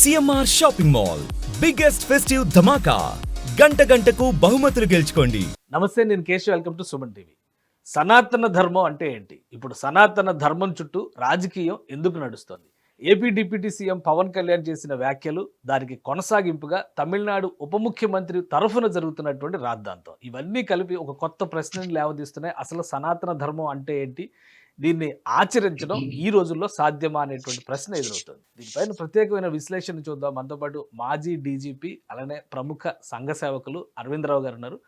CMR shopping mall biggest festive ధమాకా గంట గంటకు బహుమతులు గెలుచుకోండి. నమస్తే నేను Keshav. Welcome to Suman TV సనాతన ధర్మం అంటే ఏంటి? ఇప్పుడు సనాతన ధర్మం చుట్టూ రాజకీయం ఎందుకు నడుస్తోంది? AP deputy CM Pawan Kalyan చేసిన వ్యాఖ్యలు దానికి కొనసాగింపుగా తమిళనాడు ఉప ముఖ్యమంత్రి తరఫున జరుగుతున్నటువంటి రాద్ధాంతం. ఇవన్నీ కలిపి ఒక కొత్త ప్రశ్నని లేవదీస్తున్నాయి. అసలు సనాతన ధర్మం అంటే ఏంటి? దీన్ని ఆచరించడం ఈ రోజుల్లో సాధ్యమా అనేటువంటి ప్రశ్న ఎదురవుతుంది. దీనిపైన ప్రత్యేకమైన విశ్లేషణ చూద్దాం. మనతో పాటు మాజీ డీజీపీ అలానే ప్రముఖ సంఘ సేవకులు అరవిందరావు గారు ఉన్నారు.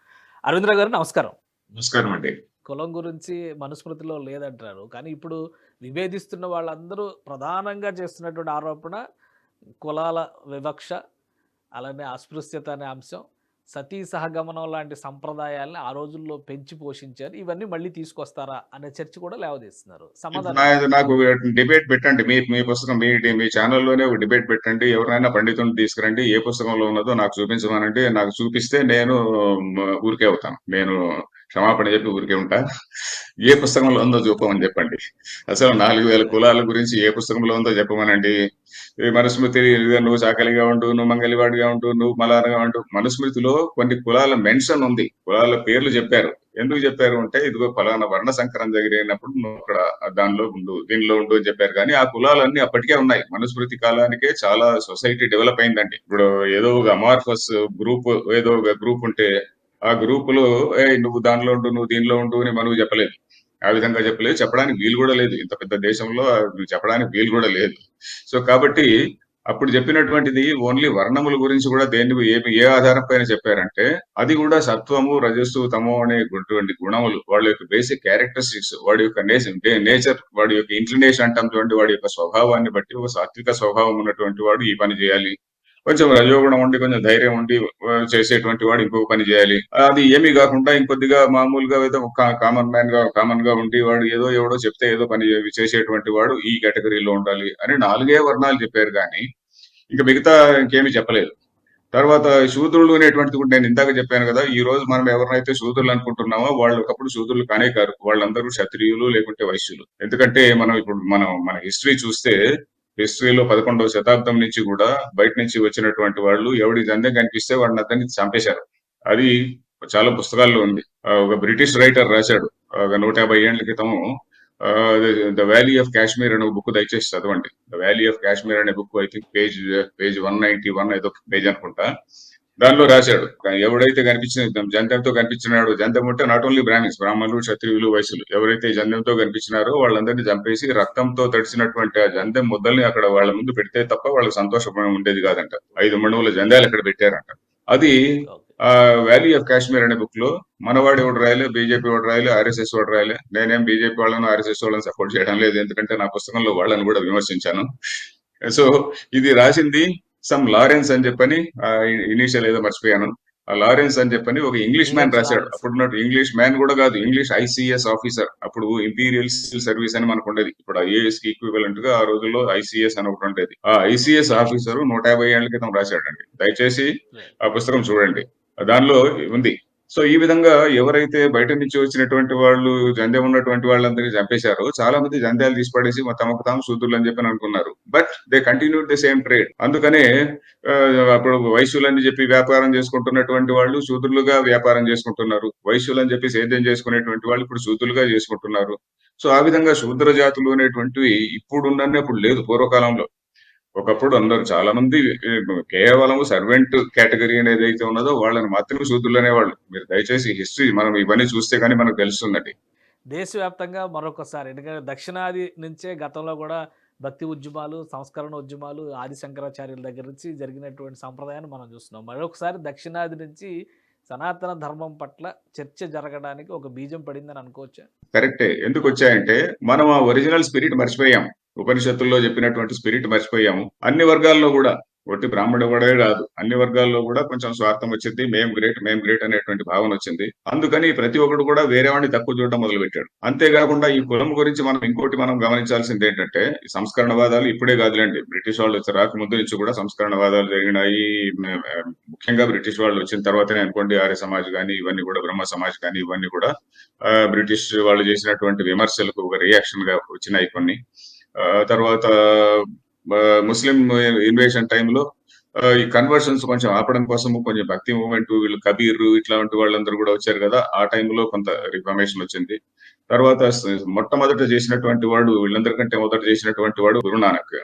అరవిందరావు గారు నమస్కారం. నమస్కారం అండి. కులం గురించి మనుస్మృతిలో లేదంటారు కానీ ఇప్పుడు విభేదిస్తున్న వాళ్ళందరూ ప్రధానంగా చేస్తున్నటువంటి ఆరోపణ కులాల వివక్ష అలానే అస్పృశ్యత అనే అంశం సతీ సహగమనం లాంటి సంప్రదాయాల్ని ఆ రోజుల్లో పెంచి పోషించారు. ఇవన్నీ మళ్ళీ తీసుకొస్తారా అనే చర్చ కూడా లేవదీస్తున్నారు. సమాధానం నాకు డిబేట్ పెట్టండి. మీ మీ పుస్తకం మీ మీ ఛానల్లోనే ఒక డిబేట్ పెట్టండి. ఎవరైనా పండితుని తీసుకురండి. ఏ పుస్తకంలో ఉన్నదో నాకు చూపించమనండి. నాకు చూపిస్తే నేను ఊరికే అవుతాను. నేను క్షమాపణ చెప్పి ఊరికే ఉంటా ఏ పుస్తకంలో ఉందో చూపమని చెప్పండి. అసలు నాలుగు వేల కులాల గురించి ఏ పుస్తకంలో ఉందో చెప్పమనండి. మనుస్మృతి నువ్వు చాకలిగా ఉండు నువ్వు మంగలివాడిగా ఉండు నువ్వు మలారగా ఉండు. మనుస్మృతిలో కొన్ని కులాల మెన్షన్ ఉంది. కులాల పేర్లు చెప్పారు. ఎందుకు చెప్పారు అంటే ఇదిగో ఫలానా వర్ణ సంకరం జరిగినప్పుడు నువ్వు అక్కడ దానిలో ఉండు దీనిలో ఉండు అని చెప్పారు. కానీ ఆ కులాలన్నీ అప్పటికే ఉన్నాయి. మనుస్మృతి కాలానికే చాలా సొసైటీ డెవలప్ అయిందండి. ఇప్పుడు ఏదో ఒక అమార్ఫస్ గ్రూప్ ఏదో ఒక గ్రూప్ ఉంటే ఆ గ్రూప్లో ఏ నువ్వు దానిలో ఉండు నువ్వు దీనిలో ఉండు అని మనకు చెప్పలేదు. ఆ విధంగా చెప్పలేదు. చెప్పడానికి వీలు కూడా లేదు. ఇంత పెద్ద దేశంలో చెప్పడానికి వీలు కూడా లేదు. సో కాబట్టి అప్పుడు చెప్పినటువంటిది ఓన్లీ వర్ణముల గురించి కూడా దేన్ని ఏ ఏ ఆధారం పైన చెప్పారంటే అది కూడా సత్వము రజస్సు తమో అనేటువంటి గుణములు వాళ్ళ యొక్క బేసిక్ క్యారెక్టరిస్టిక్స్ వాడి యొక్క నేచర్ వాడి యొక్క ఇంక్లినేషన్ అంటాం చూడండి వాడి యొక్క స్వభావాన్ని బట్టి ఒక సాత్విక స్వభావం ఉన్నటువంటి వాడు ఈ పని చేయాలి. కొంచెం రజోగుణం ఉండి కొంచెం ధైర్యం ఉండి చేసేటువంటి వాడు ఇంకో పని చేయాలి. అది ఏమీ కాకుండా ఇంకొద్దిగా మామూలుగా ఏదో కామన్ మ్యాన్గా కామన్గా ఉండి వాడు ఏదో ఎవడో చెప్తే ఏదో పని చేసేటువంటి వాడు ఈ కేటగిరీలో ఉండాలి అని నాలుగే వర్ణాలు చెప్పారు కానీ ఇంకా మిగతా ఇంకేమీ చెప్పలేదు. తర్వాత శూద్రులు అనేటువంటిది కూడా నేను ఇందాక చెప్పాను కదా ఈ రోజు మనం ఎవరినైతే శూద్రులు అనుకుంటున్నామో వాళ్ళు ఒకప్పుడు శూద్రులు కానే కారు. వాళ్ళందరూ క్షత్రియులు లేకుంటే వైశ్యులు. ఎందుకంటే మనం ఇప్పుడు మనం మన హిస్టరీ చూస్తే హిస్టరీలో పదకొండవ శతాబ్దం నుంచి కూడా బయట నుంచి వచ్చినటువంటి వాళ్ళు ఎవడి జందెం కనిపిస్తే వాడిని అతన్ని చంపేశారు. అది చాలా పుస్తకాల్లో ఉంది. ఒక బ్రిటిష్ రైటర్ రాశాడు. ఒక నూట యాభై ఏళ్ళ క్రితం ద వ్యాలీ ఆఫ్ కాశ్మీర్ అనే బుక్ దయచేసి చదవండి. ద వ్యాలీ ఆఫ్ కాశ్మీర్ అనే book I think page page one ninety one ఏదో పేజ్ అనుకుంటా. దానిలో రాశాడు. ఎవడైతే కనిపించిన జంతంతో కనిపించినాడు జంతం ఉంటే నాట్ ఓన్లీ బ్రాహ్మిన్స్ బ్రాహ్మణులు క్షత్రియులు వైశ్యులు ఎవరైతే జంతంతో కనిపించినారో వాళ్ళందరినీ చంపేసి రక్తంతో తడిచినటువంటి ఆ జంతం ముద్దల్ని అక్కడ వాళ్ళ ముందు పెడితే తప్ప వాళ్ళకి సంతోషం ఉండేది కాదంట. ఐదు మణువుల జందాలు అక్కడ పెట్టారంట. అది. ఆ వ్యాలీ ఆఫ్ కాశ్మీర్ అనే బుక్లో మనవాడు ఎవడు రాయలే బీజేపీ వాడు రాయలే ఆర్ఎస్ఎస్ వాడు రాయలే. నేనేం బీజేపీ వాళ్ళను ఆర్ఎస్ఎస్ వాళ్ళని సపోర్ట్ చేయడం లేదు. ఎందుకంటే నా పుస్తకంలో వాళ్ళని కూడా విమర్శించాను. సో ఇది రాసింది సమ్ లారెన్స్ అని చెప్పని ఇనీషియల్ ఏదో మర్చిపోయాను. ఆ లారెన్స్ అని చెప్పని ఒక ఇంగ్లీష్ మ్యాన్ రాశాడు. అప్పుడు ఇంగ్లీష్ మ్యాన్ కూడా కాదు ఇంగ్లీష్ ఐసీఎస్ ఆఫీసర్ అప్పుడు ఇంపీరియల్ సివిల్ సర్వీస్ అని మనకు ఉండేది. ఇప్పుడు ఐఏఎస్కి ఈక్వివలెంట్గా ఆ రోజుల్లో ఐసీఎస్ అని ఒకటి ఉండేది. ఆ ఐసీఎస్ ఆఫీసర్ నూట యాభై ఏళ్ళ క్రితం రాశాడండి. దయచేసి ఆ పుస్తకం చూడండి. దానిలో ఉంది. సో ఈ విధంగా ఎవరైతే బయట నుంచి వచ్చినటువంటి వాళ్ళు జంధ్యం ఉన్నటువంటి వాళ్ళందరినీ చంపేశారో చాలా మంది జంధ్యాలు తీసి పడేసి తమకు తాము శూద్రులు అని చెప్పి అనుకున్నారు. But they continue the same trade అందుకనే అప్పుడు వైశ్యులని చెప్పి వ్యాపారం చేసుకుంటున్నటువంటి వాళ్ళు శూద్రులుగా వ్యాపారం చేసుకుంటున్నారు. వైశ్యులు అని చెప్పి సేద్యం చేసుకునేటువంటి వాళ్ళు ఇప్పుడు శూద్రులుగా చేసుకుంటున్నారు. సో ఆ విధంగా శూద్ర జాతులు అనేటువంటివి ఇప్పుడు ఉన్నప్పుడు లేదు పూర్వకాలంలో. ఒకప్పుడు అందరూ చాలా మంది కేవలం సర్వెంట్ కేటగిరీ అనేది అయితే ఉన్నదో వాళ్ళని మాత్రమే శూద్రులు అనేవాళ్ళు మీరు దయచేసి హిస్టరీ మనం ఇవన్నీ చూస్తే కానీ మనకు తెలుస్తుందండి దేశవ్యాప్తంగా మరొకసారి ఎందుకంటే దక్షిణాది నుంచే గతంలో కూడా భక్తి ఉద్యమాలు సంస్కరణ ఉద్యమాలు ఆది శంకరాచార్యుల దగ్గర నుంచి జరిగినటువంటి సంప్రదాయాన్ని మనం చూస్తున్నాం. మరొకసారి దక్షిణాది నుంచి సనాతన ధర్మం పట్ల చర్చ జరగడానికి ఒక బీజం పడిందని అనుకోవచ్చా? కరెక్టే. ఎందుకు వచ్చాయంటే మనం ఆ ఒరిజినల్ స్పిరిట్ మర్చిపోయాం. ఉపనిషత్తుల్లో చెప్పినటువంటి స్పిరిట్ మర్చిపోయాము. అన్ని వర్గాల్లో కూడా ఒట్టి బ్రాహ్మణ కూడా రాదు అన్ని వర్గాల్లో కూడా కొంచెం స్వార్థం వచ్చింది మేం గ్రేట్ మేం గ్రేట్ అనేటువంటి భావన వచ్చింది. అందుకని ప్రతి ఒక్కడు కూడా వేరే వాడిని తక్కువ చూడడం మొదలు పెట్టాడు అంతేకాకుండా ఈ కులం గురించి మనం ఇంకోటి మనం గమనించాల్సింది ఏంటంటే ఈ సంస్కరణవాదాలు ఇప్పుడే కాదులేండి. బ్రిటిష్ వాళ్ళు వచ్చి రాకముందు నుంచి కూడా సంస్కరణవాదాలు జరిగినాయి. ముఖ్యంగా బ్రిటిష్ వాళ్ళు వచ్చిన తర్వాతనే అనుకోండి ఆర్య సమాజ్ కానీ ఇవన్నీ కూడా బ్రహ్మ సమాజ్ కానీ ఇవన్నీ కూడా బ్రిటిష్ వాళ్ళు చేసినటువంటి విమర్శలకు ఒక రియాక్షన్గా వచ్చినాయి కొన్ని. తర్వాత ముస్లిం ఇన్వేషన్ టైంలో ఈ కన్వర్షన్స్ కొంచెం ఆపడం కోసము కొంచెం భక్తి మూమెంట్ వీళ్ళు కబీర్ ఇట్లాంటి వాళ్ళందరూ కూడా వచ్చారు కదా ఆ టైంలో కొంత రిఫర్మేషన్ వచ్చింది. తర్వాత మొట్టమొదట చేసినటువంటి వాడు వీళ్ళందరికంటే మొదట చేసినటువంటి వాడు గురునానక్.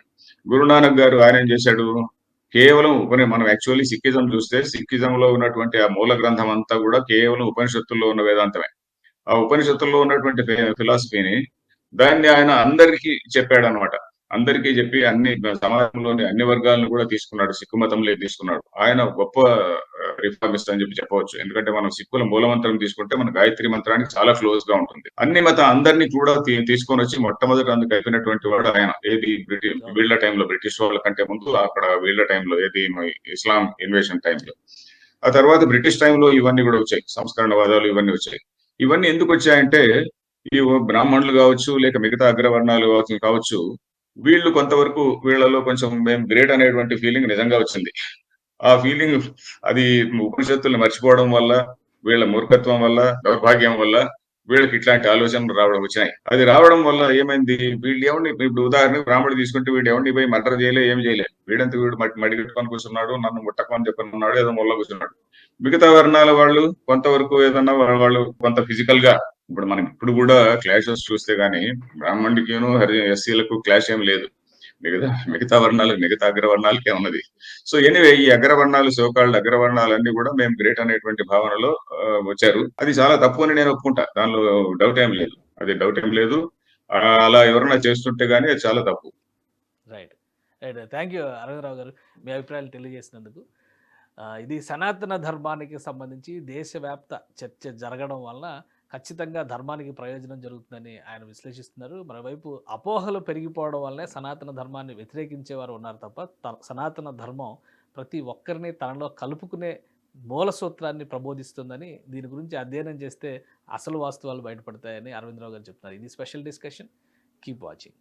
గురునానక్ గారు ఆయన ఏం చేశాడు? కేవలం ఉపని మనం యాక్చువల్లీ సిక్కిజం చూస్తే సిక్కిజం లో ఉన్నటువంటి ఆ మూల గ్రంథం అంతా కూడా కేవలం ఉపనిషత్తుల్లో ఉన్న వేదాంతమే. ఆ ఉపనిషత్తుల్లో ఉన్నటువంటి ఫిలాసఫీని దాన్ని ఆయన అందరికీ చెప్పాడు అనమాట అందరికీ చెప్పి అన్ని సమాజంలోని అన్ని వర్గాలను కూడా తీసుకున్నాడు. సిక్కు మతంలో తీసుకున్నాడు. ఆయన గొప్ప రిఫార్మిస్ట్ అని చెప్పి చెప్పవచ్చు. ఎందుకంటే మనం సిక్కుల మూలమంత్రం తీసుకుంటే మన గాయత్రి మంత్రానికి చాలా క్లోజ్గా ఉంటుంది. అన్ని మత అందరినీ కూడా తీసుకొని వచ్చి మొట్టమొదటి అందుకు అయిపోయినటువంటి వాడు ఆయన. ఏది బ్రిటిష్ వీళ్ళ టైంలో బ్రిటిష్ వాళ్ళ కంటే ముందు అక్కడ వీళ్ళ టైంలో ఏది ఇస్లాం ఇన్వేషన్ టైంలో. ఆ తర్వాత బ్రిటిష్ టైంలో ఇవన్నీ కూడా వచ్చాయి. సంస్కరణవాదాలు ఇవన్నీ వచ్చాయి. ఇవన్నీ ఎందుకు వచ్చాయంటే ఈ బ్రాహ్మణులు కావచ్చు లేక మిగతా అగ్రవర్ణాలు కావచ్చు కావచ్చు వీళ్ళు కొంతవరకు వీళ్ళలో కొంచెం మేము గ్రేట్ అనేటువంటి ఫీలింగ్ నిజంగా వచ్చింది. ఆ ఫీలింగ్ అది ఉపనిషత్తుల్ని మర్చిపోవడం వల్ల వీళ్ళ మూర్ఖత్వం వల్ల దౌర్భాగ్యం వల్ల వీళ్ళకి ఇట్లాంటి ఆలోచనలు రావడం వచ్చినాయి. అది రావడం వల్ల ఏమైంది? వీళ్ళు ఎవరిని ఇప్పుడు ఉదాహరణకు బ్రాహ్మణుడు తీసుకుంటే వీడు ఎవరిని పోయి మర్డర్ చేయలే ఏం చేయలే. వీడంత వీడు మడి మడి కూర్చున్నాడు నన్ను ముట్టకమని చెప్పనున్నాడు ఏదో మొల్ల కూర్చున్నాడు. మిగతా వర్ణాల వాళ్ళు కొంతవరకు ఏదన్నా వాళ్ళు కొంత ఫిజికల్గా ఇప్పుడు మనకి ఇప్పుడు కూడా క్లాషెస్ చూస్తే గానీ బ్రాహ్మణుడికిను హరి ఎస్సీలకు క్లాష్ ఏం లేదు. మిగతా మిగతా వర్ణాలకు మిగతా అగ్రవర్ణాలకే ఉన్నది. సో ఎనివే ఈ అగ్రవర్ణాలు సోకాళ్ళు అగ్రవర్ణాలన్నీ కూడా మేము గ్రేట్ అనేటువంటి భావనలో వచ్చారు. అది చాలా తప్పు అని నేను ఒప్పుకుంటా. దానిలో డౌట్ ఏం లేదు. అది డౌట్ ఏం లేదు. అలా ఎవరన్నా చేస్తుంటే గానీ అది చాలా తప్పు. Right. Right. Thank you Aravindarao గారు మీ అభిప్రాయాలు తెలియజేసినందుకు. ఇది సనాతన ధర్మానికి సంబంధించి దేశవ్యాప్త చర్చ జరగడం వల్ల ఖచ్చితంగా ధర్మానికి ప్రయోజనం జరుగుతుందని ఆయన విశ్లేషిస్తున్నారు. మరోవైపు అపోహలు పెరిగిపోవడం వల్లే సనాతన ధర్మాన్ని వ్యతిరేకించేవారు ఉన్నారు తప్ప సనాతన ధర్మం ప్రతి ఒక్కరిని తనలో కలుపుకునే మూల సూత్రాన్ని ప్రబోధిస్తుందని దీని గురించి అధ్యయనం చేస్తే అసలు వాస్తవాలు బయటపడతాయని అరవిందరావు గారు చెప్తున్నారు. ఇది స్పెషల్ డిస్కషన్. Keep watching.